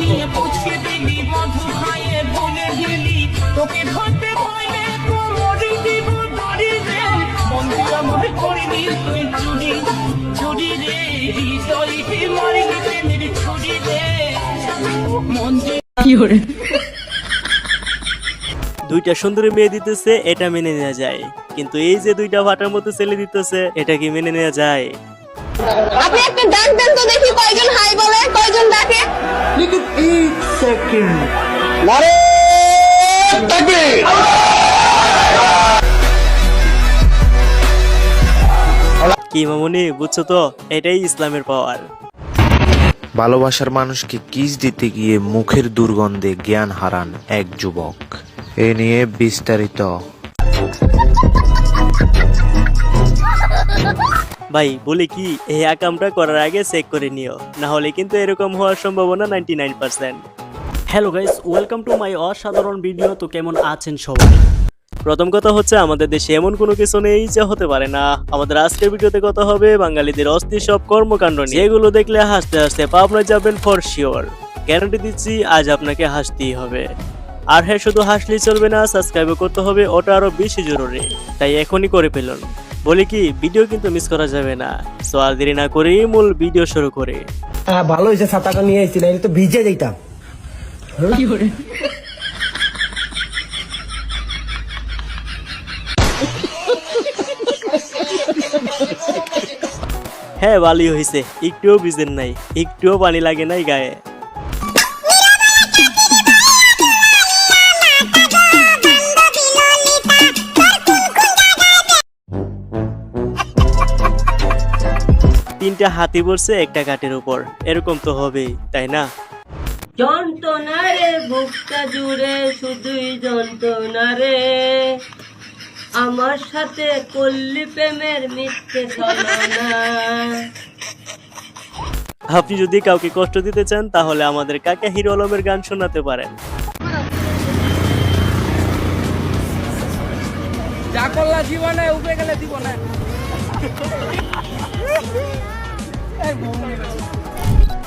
নিয়ে পুছিয়ে দিলি মধু খাইয়ে ভুলে গেলি তোকে ধরতে পাইলে কোমরে দিব ধরি রে। মন্দির আমার করিনি তুই চুরি চুরি রে প্রেমের ছুরি রে। মন্দির দুইটা সুন্দরী মেয়ে দিতেছে এটা মেনে নেওয়া যায়। কিন্তু এই যে দুইটা ভাটার মতো ছেলে দিতেছে এটা কি মেনে নেওয়া যায়? আপনি একটা ডাক দেন তো দেখি কয়জন হাই বলে কয়জন ডাকে। কি মামুনি বুঝছ তো? এটাই ইসলামের পাওয়ার ভালোবাসার মানুষকে কিস দিতে গিয়ে মুখের দুর্গন্ধে জ্ঞান হারান এক যুবক। এ নিয়ে বিস্তারিত। ভাই বলি কি এই আকামটা করার আগে চেক করে নিও না হলে কিন্তু এরকম হওয়ার সম্ভাবনা ninety nine percent hello guys welcome to my অসাধারণ ভিডিও তো কেমন আছেন সবাই? প্রথম কথা হচ্ছে আমাদের দেশে এমন কোনো কিছু নেই যে হতে পারে না। আমাদের আজকের ভিডিওতে কথা হবে বাঙালিদের অস্থির সব কর্মকাণ্ড নিয়ে। এগুলো দেখলে হাসতে হাসতে পাবনা যাবেন ফর শিওর গ্যারান্টি দিচ্ছি আজ আপনাকে হাসতেই হবে। আর হ্যাঁ শুধু হাসলেই চলবে না সাবস্ক্রাইব করতে হবে ওটা আরও বেশি জরুরি। তাই এখনই করে ফেলুন। বলি কি ভিডিও কিন্তু মিস করা যাবে না। সো আর দেরি না করেই মূল ভিডিও শুরু করে। হ্যাঁ ভালো হয়েছে ছাতাটা নিয়ে এসেছি না তো ভিজে যেতাম। হ্যাঁ ভালোই হয়েছে একটুও ভিজেন নাই একটুও পানি লাগে নাই গায়ে। তিনটা হাতি পড়ছে একটা কাঠের উপর। এরকম তো হবেই তাই না? যন্ত্রণা রে বুকটা জুড়ে শুধুই যন্ত্রণা রে আমার সাথে করলি প্রেমের মিথ্যে ছলনা। আপনি যদি কাউকে কষ্ট দিতে চান তাহলে আমাদের কাকা হিরো আলমের গান শোনাতে পারেন? যা করলা জীবনে উপরে গেলে দিব না।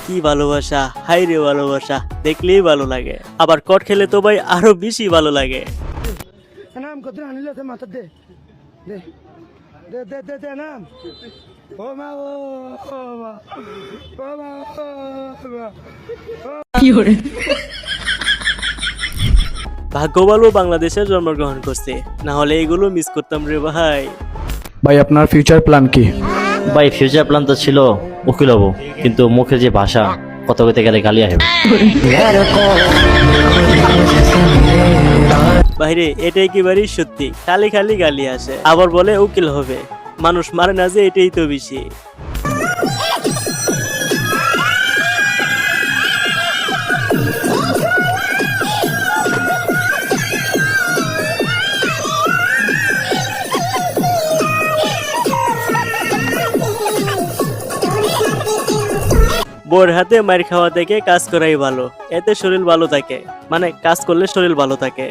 কি ভালোবাসা? হাই রে ভালোবাসা দেখলেই ভালো লাগে। আবার কট খেলে তো ভাই আরও বেশি ভালো লাগে। নাম কত আনিল মাথা দে। দে দে দে দে দে নাম। ও মা ও ও মা ও মা ও মা ভাগ্য ভালো বাংলাদেশে জন্মগ্রহণ করছে। না হলে এগুলো মিস করতাম রে ভাই। ভাই আপনার ফিউচার প্ল্যান কি? ভাই ফিউচার প্ল্যান তো ছিল উকিল হব, কিন্তু মুখের যে ভাষা, কত কইতে গেলে গালি আসবে বাইরে এটা একেবারেই সত্যি, খালি খালি গালি আসে। আবার বলে উকিল হবে। মানুষ মারে না যে, এটাই তো বেশি। বোর হাতে মার খাওয়া থেকে কাজ করাই ভালো। এতে শরীর ভালো থাকে। মানে কাজ করলে শরীর ভালো থাকে।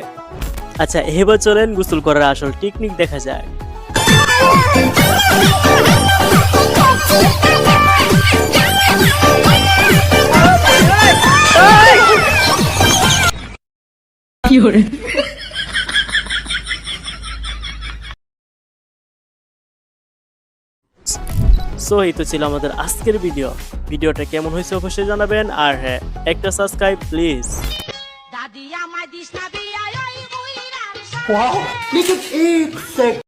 আচ্ছা এবার চলেন গোসল করার আসল টেকনিক দেখা যায় সো এই তো ছিল আমাদের আজকের ভিডিও। ভিডিওটা কেমন হয়েছে অবশ্যই জানাবেন। আর হ্যাঁ একটা সাবস্ক্রাইব প্লিজ Wow,